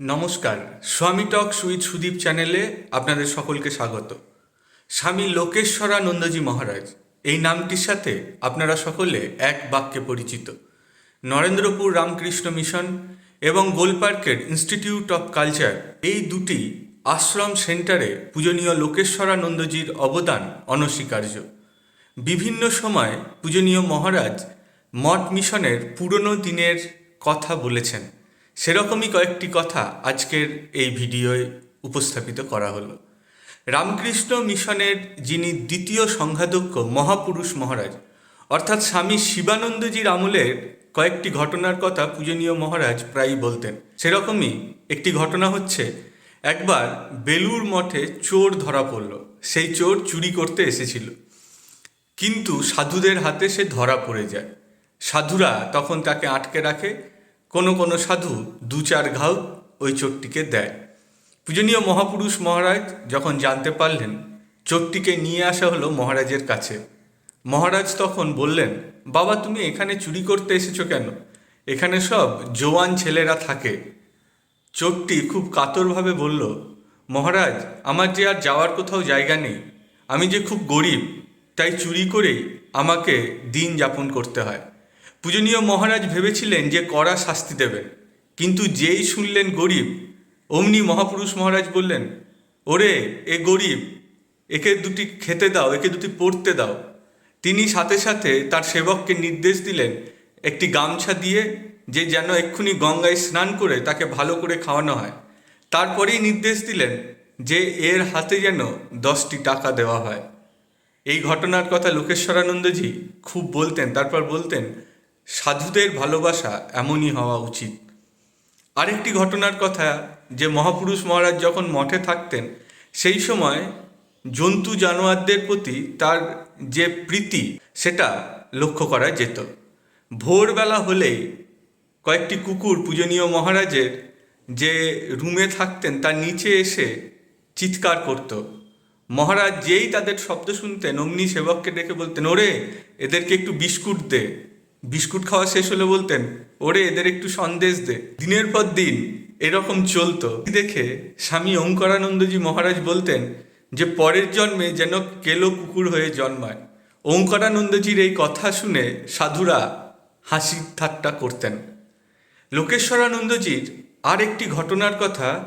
নমস্কার, স্বামী টক সুইথ সুদীপ চ্যানেলে আপনাদের সকলকে স্বাগত। স্বামী লোকেশ্বরানন্দজি মহারাজ, এই নামটির সাথে আপনারা সকলে এক বাক্যে পরিচিত। নরেন্দ্রপুর রামকৃষ্ণ মিশন এবং গোলপার্কের ইনস্টিটিউট অফ কালচার, এই দুটি আশ্রম সেন্টারে পূজনীয় লোকেশ্বরানন্দজির অবদান অনস্বীকার্য। বিভিন্ন সময় পূজনীয় মহারাজ মঠ মিশনের পুরনো দিনের কথা বলেছেন। সেরকমই কয়েকটি কথা আজকের এই ভিডিওয় উপস্থাপিত করা হলো। রামকৃষ্ণ মিশনের যিনি দ্বিতীয় সংঘাধ্যক্ষ মহাপুরুষ মহারাজ, অর্থাৎ স্বামী শিবানন্দজির আমলের কয়েকটি ঘটনার কথা পূজনীয় মহারাজ প্রায়ই বলতেন। সেরকমই একটি ঘটনা হচ্ছে, একবার বেলুর মঠে চোর ধরা পড়ল। সেই চোর চুরি করতে এসেছিল। কিন্তু সাধুদের হাতে সে ধরা পড়ে যায়। সাধুরা তখন তাকে আটকে রাখে কোনো কোনো সাধু দু চার ঘাও ওই চোরটিকে দেয়। পূজনীয় মহাপুরুষ মহারাজ যখন জানতে পারলেন চোরটিকে নিয়ে আসা হলো মহারাজের কাছে। মহারাজ তখন বললেন, বাবা, তুমি এখানে চুরি করতে এসেছ কেন? এখানে সব জোয়ান ছেলেরা থাকে। চোরটি খুব কাতরভাবে বলল, মহারাজ, আমার যে আর যাওয়ার কোথাও জায়গা নেই। আমি যে খুব গরিব, তাই চুরি করেই আমাকে দিন যাপন করতে হয়। পূজনীয় মহারাজ ভেবেছিলেন যে কড়া শাস্তি দেবেন, কিন্তু যেই শুনলেন গরিব, অমনি মহাপুরুষ মহারাজ বললেন, ওরে, এ গরিব, একে দুটি খেতে দাও, একে দুটি পড়তে দাও। তিনি সাথে সাথে তার সেবককে নির্দেশ দিলেন, একটি গামছা দিয়ে যে যেন এক্ষুনি গঙ্গায় স্নান করে তাকে ভালো করে খাওয়ানো হয়। তারপরেই নির্দেশ দিলেন যে এর হাতে যেন দশটি টাকা দেওয়া হয়। এই ঘটনার কথা লোকেশ্বরানন্দজি খুব বলতেন, তারপর বলতেন সাধুদের ভালোবাসা এমনই হওয়া উচিত। আরেকটি ঘটনার কথা, যে মহাপুরুষ মহারাজ যখন মঠে থাকতেন, সেই সময় জন্তু জানোয়ারদের প্রতি তার যে প্রীতি, সেটা লক্ষ্য করা যেত। ভোরবেলা হলেই কয়েকটি কুকুর পূজনীয় মহারাজের যে রুমে থাকতেন, তার নিচে এসে চিৎকার করত। মহারাজ যেই তাদের শব্দ শুনতেন অমনি সেবককে ডেকে বলতেন, ওরে, এদেরকে একটু বিস্কুট দে। বিস্কুট খাওয়া শেষ হলে বলতেন, ওরে, এদের একটু সন্দেশ দে। দিনের পর দিন এরকম চলতো। দেখে স্বামী ওঙ্কারানন্দজি মহারাজ বলতেন যে, পরের জন্মে যেন কেলো কুকুর হয়ে জন্মায়। ওঙ্কারানন্দজির এই কথা শুনে সাধুরা হাসি ঠাট্টা করতেন। লোকেশ্বরানন্দজির আর একটি ঘটনার কথা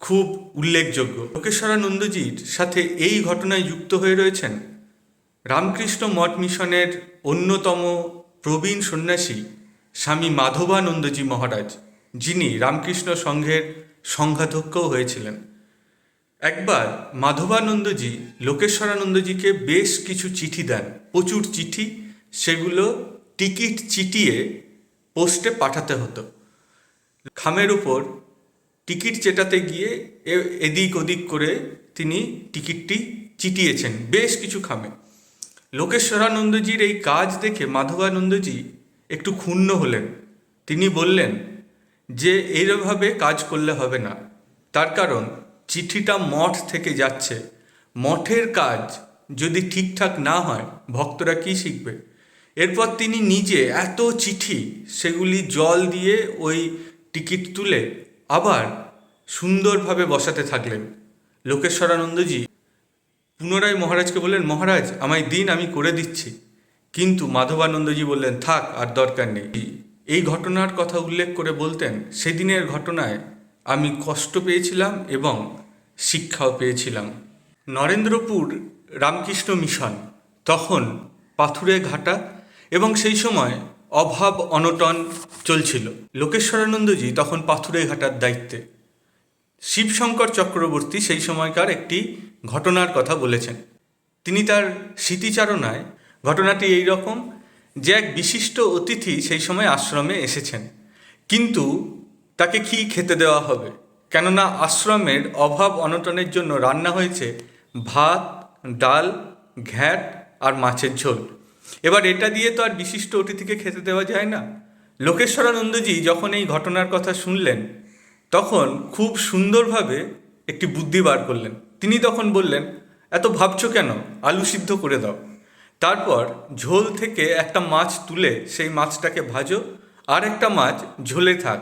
খুব উল্লেখযোগ্য। লোকেশ্বরানন্দজির সাথে এই ঘটনায় যুক্ত হয়ে রয়েছেন রামকৃষ্ণ মঠ মিশনের অন্যতম প্রবীণ সন্ন্যাসী স্বামী মাধবানন্দজি মহারাজ, যিনি রামকৃষ্ণ সংঘের সংঘাধ্যক্ষও হয়েছিলেন। একবার মাধবানন্দজি লোকেশ্বরানন্দজিকে বেশ কিছু চিঠি দেন। প্রচুর চিঠি, সেগুলো টিকিট চিটিয়ে পোস্টে পাঠাতে হতো। খামের উপর টিকিট চেটাতে গিয়ে এদিক ওদিক করে তিনি টিকিটটি চিটিয়েছেন, বেশ কিছু খামে। লোকেশ্বরানন্দজির এই কাজ দেখে মাধবানন্দজি একটু ক্ষুণ্ণ হলেন। তিনি বললেন, যে এইভাবে কাজ করলে হবে না। তার কারণ, চিঠিটা মঠ থেকে যাচ্ছে। মঠের কাজ যদি ঠিকঠাক না হয়, ভক্তরা কি শিখবে? এরপর তিনি নিজে এত চিঠি, সেগুলি জল দিয়ে ওই টিকিট তুলে আবার সুন্দরভাবে বসাতে থাকলেন। লোকেশ্বরানন্দজি পুনরায় মহারাজকে বললেন, মহারাজ, আমায় দিন, আমি করে দিচ্ছি। কিন্তু মাধবানন্দজি বললেন, থাক, আর দরকার নেই। এই ঘটনার কথা উল্লেখ করে বলতেন, সেদিনের ঘটনায় আমি কষ্ট পেয়েছিলাম এবং শিক্ষাও পেয়েছিলাম। নরেন্দ্রপুর রামকৃষ্ণ মিশন তখন পাথুরে ঘাটা এবং সেই সময় অভাব অনটন চলছিল। লোকেশ্বরানন্দজি তখন পাথুরে ঘাটার দায়িত্বে। শিবশঙ্কর চক্রবর্তী সেই সময়কার একটি ঘটনার কথা বলেছেন। তিনি তার স্মৃতিচারণায় ঘটনাটি এই রকম যে এক বিশিষ্ট অতিথি সেই সময় আশ্রমে এসেছেন। কিন্তু তাকে কি খেতে দেওয়া হবে? কেননা আশ্রমের অভাব অনটনের জন্য রান্না হয়েছে ভাত, ডাল, ঘ্যাট আর মাছের ঝোল। এবার এটা দিয়ে তো আর বিশিষ্ট অতিথিকে খেতে দেওয়া যায় না। লোকেশ্বরানন্দজি যখন এই ঘটনার কথা শুনলেন, তখন খুব সুন্দরভাবে একটি বুদ্ধি বার করলেন। তিনি তখন বললেন, এত ভাবছ কেন? আলু সিদ্ধ করে দাও। তারপর ঝোল থেকে একটা মাছ তুলে সেই মাছটাকে ভাজো, আর একটা মাছ ঝোলে থাক।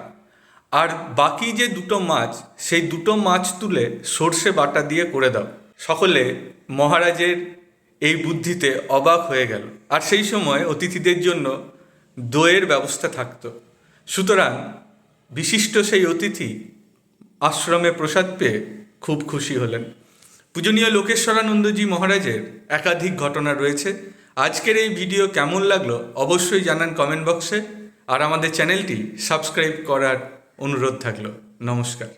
আর বাকি যে দুটো মাছ, সেই দুটো মাছ তুলে সর্ষে বাটা দিয়ে করে দাও। সকলে মহারাজের এই বুদ্ধিতে অবাক হয়ে গেল। আর সেই সময় অতিথিদের জন্য দইয়ের ব্যবস্থা থাকতো। সুতরাং বিশিষ্ট সেই অতিথি আশ্রমে প্রসাদ পেয়ে খুব খুশি হলেন। পূজনীয় লোকেশ্বরানন্দজি মহারাজের একাধিক ঘটনা রয়েছে। আজকের এই ভিডিও কেমন লাগল অবশ্যই জানান কমেন্ট বক্সে আর আমাদের চ্যানেলটি সাবস্ক্রাইব করার অনুরোধ থাকল। নমস্কার।